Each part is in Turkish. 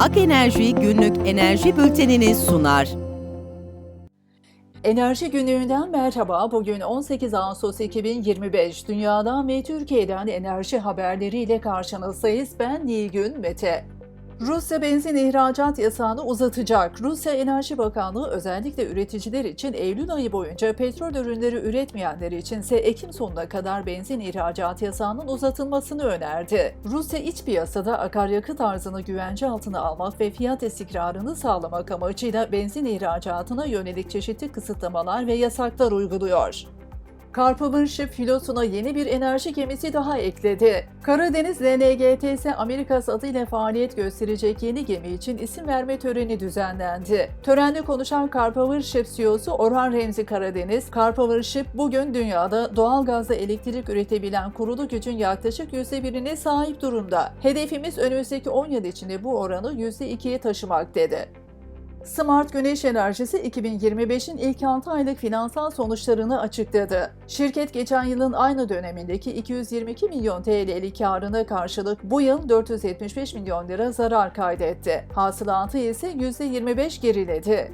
Ak Enerji günlük enerji bültenini sunar. Enerji günlüğünden merhaba. Bugün 18 Ağustos 2025. Dünyadan ve Türkiye'den enerji haberleriyle karşınızdayız. Ben Nilgün Mete. Rusya benzin ihracat yasağını uzatacak. Rusya Enerji Bakanlığı özellikle üreticiler için Eylül ayı boyunca petrol ürünleri üretmeyenler içinse Ekim sonuna kadar benzin ihracat yasağının uzatılmasını önerdi. Rusya iç piyasada akaryakıt arzını güvence altına almak ve fiyat istikrarını sağlamak amacıyla benzin ihracatına yönelik çeşitli kısıtlamalar ve yasaklar uyguluyor. Karpıvırşıp filosuna yeni bir enerji gemisi daha ekledi. Karadeniz LNGTS Amerikas adıyla faaliyet gösterecek yeni gemi için isim verme töreni düzenlendi. Törende konuşan Karpıvırşıp CEO'su Orhan Remzi Karadeniz, Karpıvırşıp bugün dünyada doğal gazla elektrik üretebilen kurulu gücün yaklaşık %1'ine sahip durumda. Hedefimiz önümüzdeki 10 yıl içinde bu oranı %2'ye taşımak dedi. Smart Güneş Enerjisi 2025'in ilk 6 aylık finansal sonuçlarını açıkladı. Şirket geçen yılın aynı dönemindeki 222 milyon TL'lik karına karşılık bu yıl 475 milyon lira zarar kaydetti. Hasılatı ise %25 geriledi.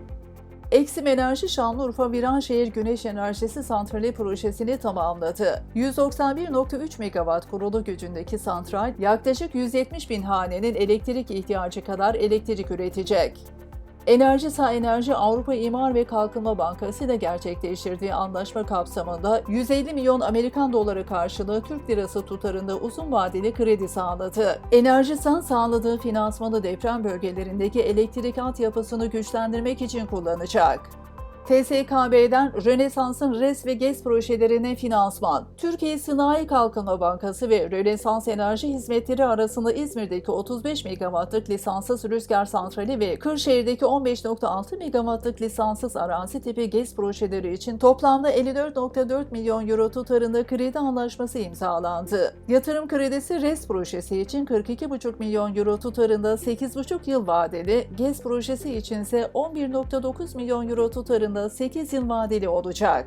Eksim Enerji Şanlıurfa Viranşehir Güneş Enerjisi Santrali projesini tamamladı. 191.3 megawatt kurulu gücündeki santral yaklaşık 170 bin hanenin elektrik ihtiyacı kadar elektrik üretecek. Enerjisa Enerji Avrupa İmar ve Kalkınma Bankası ile gerçekleştirdiği anlaşma kapsamında 150 milyon Amerikan doları karşılığı Türk lirası tutarında uzun vadeli kredi sağladı. Enerjisan sağladığı finansmanı deprem bölgelerindeki elektrik altyapısını güçlendirmek için kullanacak. TSKB'den Rönesans'ın RES ve GES projelerine finansman. Türkiye Sanayi Kalkınma Bankası ve Rönesans Enerji Hizmetleri arasında İzmir'deki 35 megawattlık lisanssız rüzgar santrali ve Kırşehir'deki 15.6 megawattlık lisanssız arazi tipi GES projeleri için toplamda 54.4 milyon euro tutarında kredi anlaşması imzalandı. Yatırım kredisi RES projesi için 42,5 milyon euro tutarında 8,5 yıl vadeli, GES projesi içinse 11.9 milyon euro tutarında 8 yıl vadeli olacak.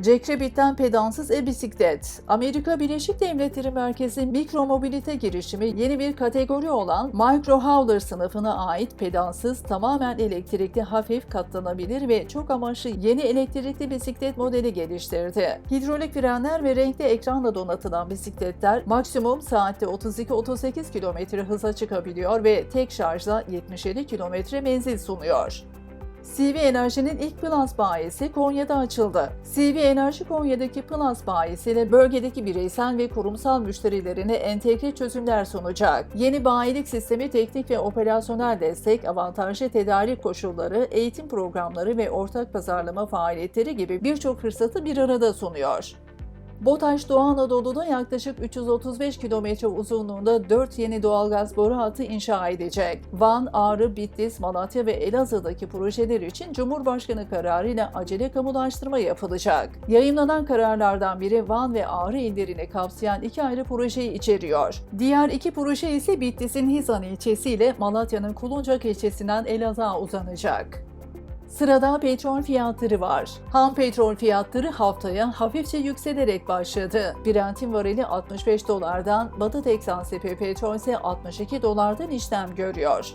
Cekrebit'ten pedansız e-bisiklet. Amerika Birleşik Devletleri merkezi mikromobilite girişimi yeni bir kategori olan Micro Hauler sınıfına ait pedansız, tamamen elektrikli, hafif, katlanabilir ve çok amaçlı yeni elektrikli bisiklet modeli geliştirdi. Hidrolik frenler ve renkli ekranla donatılan bisikletler maksimum saatte 32-38 km hıza çıkabiliyor ve tek şarjla 77 km menzil sunuyor. CV Enerji'nin ilk Plus bayisi Konya'da açıldı. CV Enerji Konya'daki Plus bayisiyle bölgedeki bireysel ve kurumsal müşterilerine entegre çözümler sunacak. Yeni bayilik sistemi teknik ve operasyonel destek, avantajlı tedarik koşulları, eğitim programları ve ortak pazarlama faaliyetleri gibi birçok fırsatı bir arada sunuyor. BOTAŞ Doğu Anadolu'da yaklaşık 335 kilometre uzunluğunda 4 yeni doğalgaz boru hattı inşa edecek. Van, Ağrı, Bitlis, Malatya ve Elazığ'daki projeler için Cumhurbaşkanı kararıyla acele kamulaştırma yapılacak. Yayınlanan kararlardan biri Van ve Ağrı illerini kapsayan iki ayrı projeyi içeriyor. Diğer iki proje ise Bitlis'in Hizan ilçesi ile Malatya'nın Kuluncak ilçesinden Elazığ'a uzanacak. Sırada petrol fiyatları var. Ham petrol fiyatları haftaya hafifçe yükselerek başladı. Brent'in varili 65 dolardan, Batı Teksan SP petrol ise 62 dolardan işlem görüyor.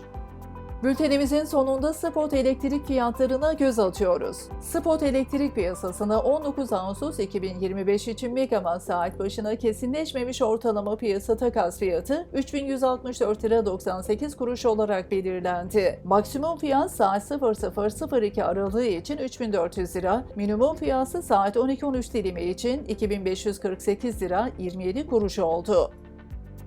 Bültenimizin sonunda spot elektrik fiyatlarına göz atıyoruz. Spot elektrik piyasasına 19 Ağustos 2025 için megawatt saat başına kesinleşmemiş ortalama piyasa takas fiyatı 3164 lira 98 kuruş olarak belirlendi. Maksimum fiyat saat 00.02 aralığı için 3400 lira, minimum fiyatı saat 12.13 dilimi için 2548 lira 27 kuruş oldu.